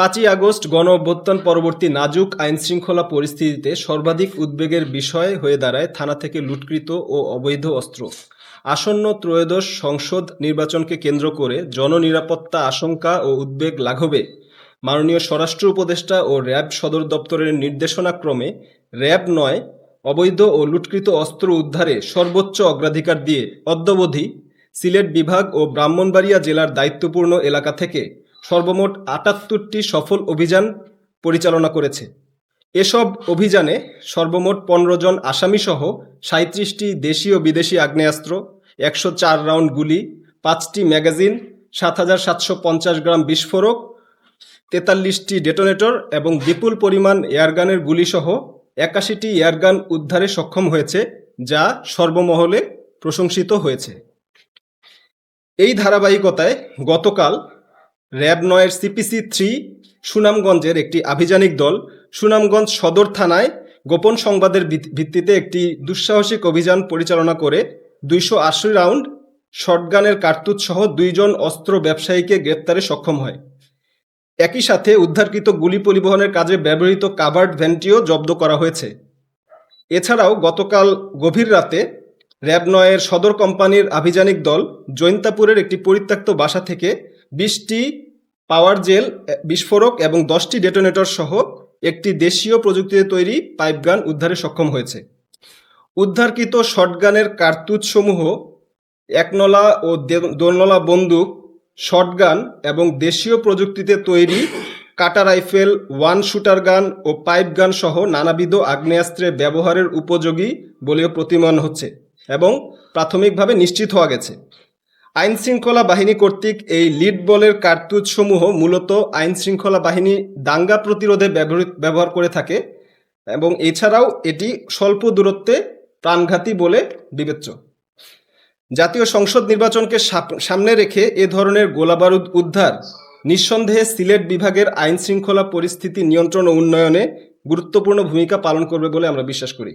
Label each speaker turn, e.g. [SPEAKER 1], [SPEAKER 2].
[SPEAKER 1] পাঁচই আগস্ট গণ অভ্যুত্থান পরবর্তী নাজুক আইনশৃঙ্খলা পরিস্থিতিতে সর্বাধিক উদ্বেগের বিষয় হয়ে দাঁড়ায় থানা থেকে লুটকৃত ও অবৈধ অস্ত্র। আসন্ন ত্রয়োদশ সংসদ নির্বাচনকে কেন্দ্র করে জননিরাপত্তা আশঙ্কা ও উদ্বেগ লাঘবে। মাননীয় স্বরাষ্ট্র উপদেষ্টা ও র্যাব সদর দপ্তরের নির্দেশনাক্রমে র্যাব নয়, অবৈধ ও লুটকৃত অস্ত্র উদ্ধারে সর্বোচ্চ অগ্রাধিকার দিয়ে অদ্যবধি সিলেট বিভাগ ও ব্রাহ্মণবাড়িয়া জেলার দায়িত্বপূর্ণ এলাকা থেকে সর্বমোট আটাত্তরটি সফল অভিযান পরিচালনা করেছে। এসব অভিযানে সর্বমোট পনেরো জন আসামিসহ সাঁত্রিশটি দেশীয় বিদেশি আগ্নেয়াস্ত্র, একশো চার রাউন্ড গুলি, পাঁচটি ম্যাগাজিন, সাত হাজার সাতশো পঞ্চাশ গ্রাম বিস্ফোরক, তেতাল্লিশটি ডেটোনেটর এবং বিপুল পরিমাণ এয়ারগানের গুলিসহ একাশিটি এয়ারগান উদ্ধারে সক্ষম হয়েছে, যা সর্বমহলে প্রশংসিত হয়েছে। এই ধারাবাহিকতায় গতকাল র্যাব নয়ের সিপিসি থ্রি, সুনামগঞ্জের একটি আভিযানিক দল, সুনামগঞ্জ সদর থানায় গোপন সংবাদের ভিত- ভিত্তিতে একটি দুঃসাহসিক অভিযান পরিচালনা করে দুইশো আশি রাউন্ড শটগানের কার্তুজ সহ দুইজন অস্ত্র ব্যবসায়ীকে গ্রেপ্তারে সক্ষম হয়। একই সাথে উদ্ধারকৃত গুলি পরিবহনের কাজে ব্যবহৃত কাভার্ড ভ্যানটিও জব্দ করা হয়েছে। এছাড়াও গতকাল গভীর রাতে র্যাব নয়ের সদর কোম্পানির আভিযানিক দল জৈন্তাপুরের একটি পরিত্যক্ত বাসা থেকে বিশটি পাওয়ার জেল বিস্ফোরক এবং দশটি ডেটোনেটর সহ একটি দেশীয় প্রযুক্তিতে তৈরি পাইপগান উদ্ধারে সক্ষম হয়েছে। উদ্ধারকৃত শটগানের কার্তুজসমূহ একনলা ও দোনলা বন্দুক, শটগান এবং দেশীয় প্রযুক্তিতে তৈরি কাটা রাইফেল, ওয়ান শুটার গান ও পাইপ গান সহ নানাবিধ আগ্নেয়াস্ত্রে ব্যবহারের উপযোগী বলেও প্রতিমান হচ্ছে এবং প্রাথমিকভাবে নিশ্চিত হওয়া গেছে। আইন শৃঙ্খলা বাহিনী কর্তৃক এই লিড বলের কার্তুজসমূহ মূলত আইন শৃঙ্খলা বাহিনী দাঙ্গা প্রতিরোধে ব্যবহৃত- ব্যবহার করে থাকে এবং এছাড়াও এটি স্বল্প দূরত্বে প্রাণঘাতী বলে বিবেচ্য। জাতীয় সংসদ নির্বাচনকে সামনে রেখে এ ধরনের গোলাবারুদ উদ্ধার নিঃসন্দেহে সিলেট বিভাগের আইন শৃঙ্খলা পরিস্থিতি নিয়ন্ত্রণ ও উন্নয়নে গুরুত্বপূর্ণ ভূমিকা পালন করবে বলে আমরা বিশ্বাস করি।